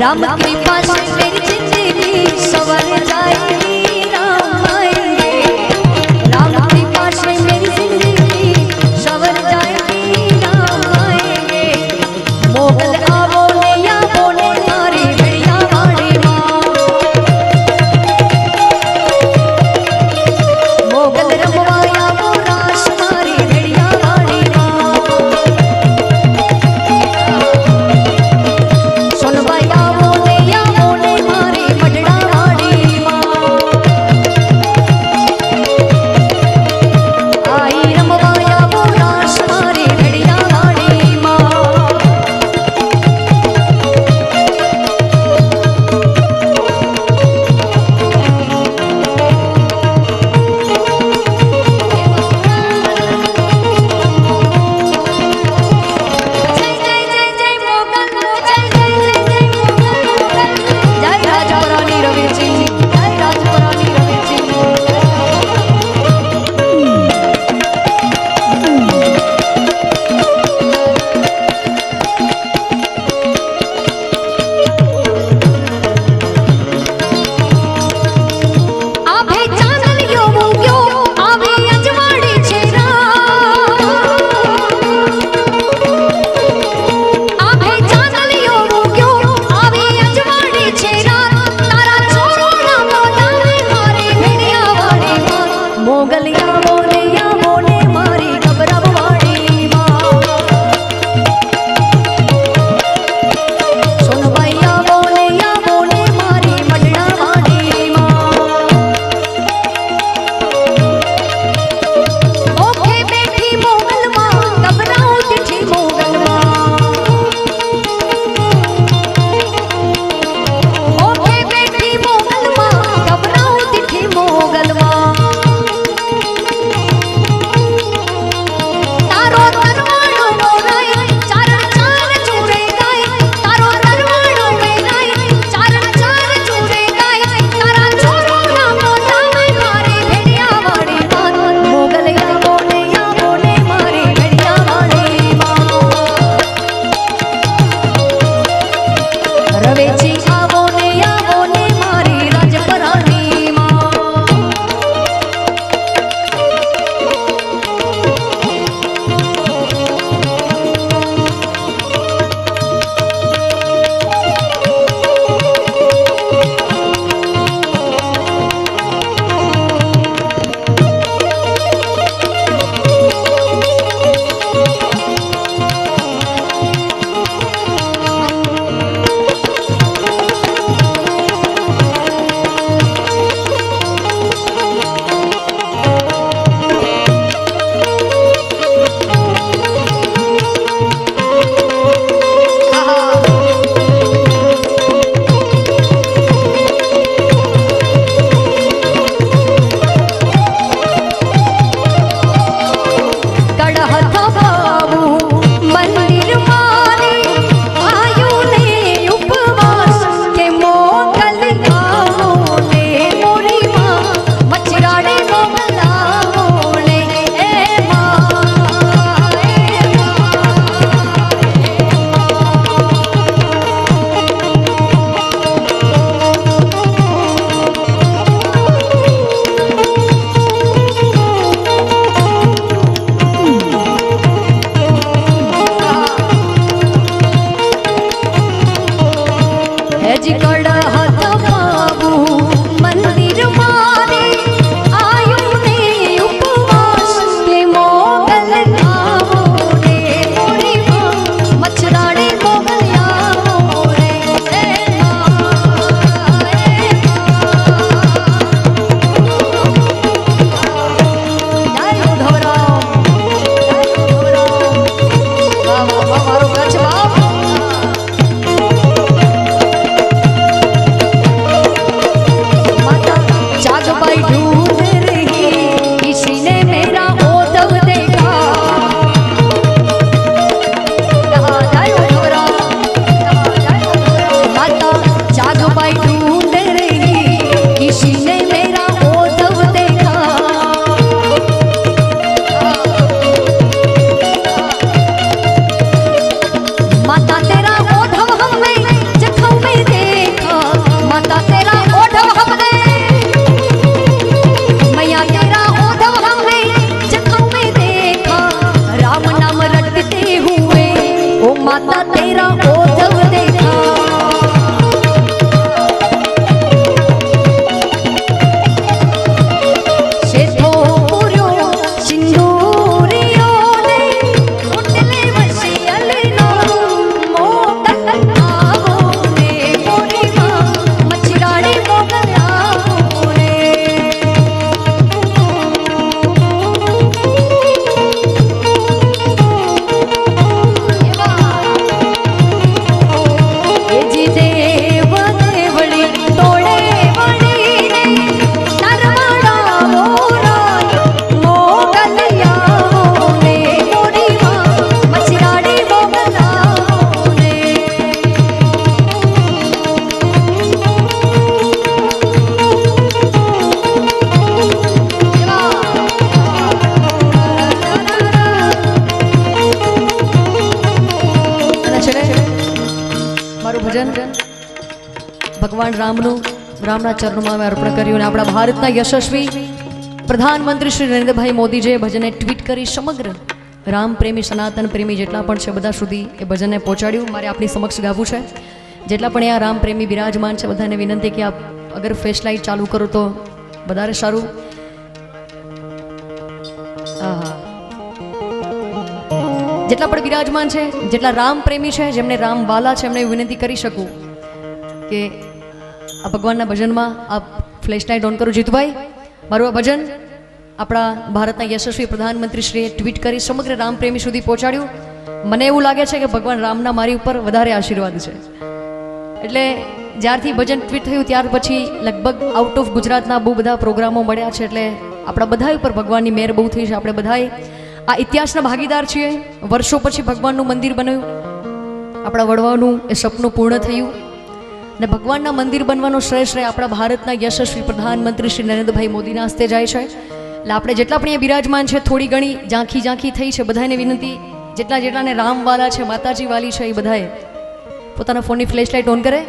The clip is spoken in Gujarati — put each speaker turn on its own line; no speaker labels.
રામ કૃપા સવારે ભગવાન રામનું, રામના ચરણોમાં અમે અર્પણ કર્યું અને આપણા ભારતના યશસ્વી પ્રધાનમંત્રી શ્રી નરેન્દ્રભાઈ મોદીજીએ ભજનને ટ્વીટ કરી સમગ્ર રામ પ્રેમી સનાતન પ્રેમી જેટલા પણ છે બધા સુધી એ ભજનને પહોંચાડ્યું. મારે આપની સમક્ષ ગાવું છે. જેટલા પણ આ રામ પ્રેમી બિરાજમાન છે, બધાને વિનંતી કે આપ અગર ફ્લેશ લાઇટ ચાલુ કરો તો વધારે સારું. જેટલા પણ બિરાજમાન છે, જેટલા રામ પ્રેમી છે, જેમને રામ વાલા છે, એમને વિનંતી કરી શકું કે આ ભગવાનના ભજનમાં આ ફ્લેશ લાઇટ ઓન કરું જીતુભાઈ. મારું આ ભજન આપણા ભારતના યશસ્વી પ્રધાનમંત્રીશ્રીએ ટ્વીટ કરી સમગ્ર રામ પ્રેમી સુધી પહોંચાડ્યું. મને એવું લાગે છે કે ભગવાન રામના મારી ઉપર વધારે આશીર્વાદ છે. એટલે જ્યારથી ભજન ટ્વીટ થયું, ત્યાર પછી લગભગ આઉટ ઓફ ગુજરાતના બહુ બધા પ્રોગ્રામો મળ્યા છે. એટલે આપણા બધા ઉપર ભગવાનની મહેર બહુ થઈ છે, આપણે બધાએ આ ઇતિહાસના ભાગીદાર છીએ. વર્ષો પછી ભગવાનનું મંદિર બન્યું. આપણા વડવાનું એ સપનું પૂર્ણ થયું. ને ભગવાનના મંદિર બનવાનો શ્રેય શ્રેય આપણા ભારતના યશસ્વી પ્રધાનમંત્રી શ્રી નરેન્દ્રભાઈ મોદીના હસ્તે જાય છે. એટલે આપણે જેટલા પણ અહીંયા બિરાજમાન છે, થોડી ઘણી ઝાંખી ઝાંખી થઈ છે, બધાને વિનંતી, જેટલા જેટલાને રામવાલા છે, માતાજી વાલી છે, એ બધાએ પોતાના ફોનની ફ્લેશ લાઇટ ઓન કરે.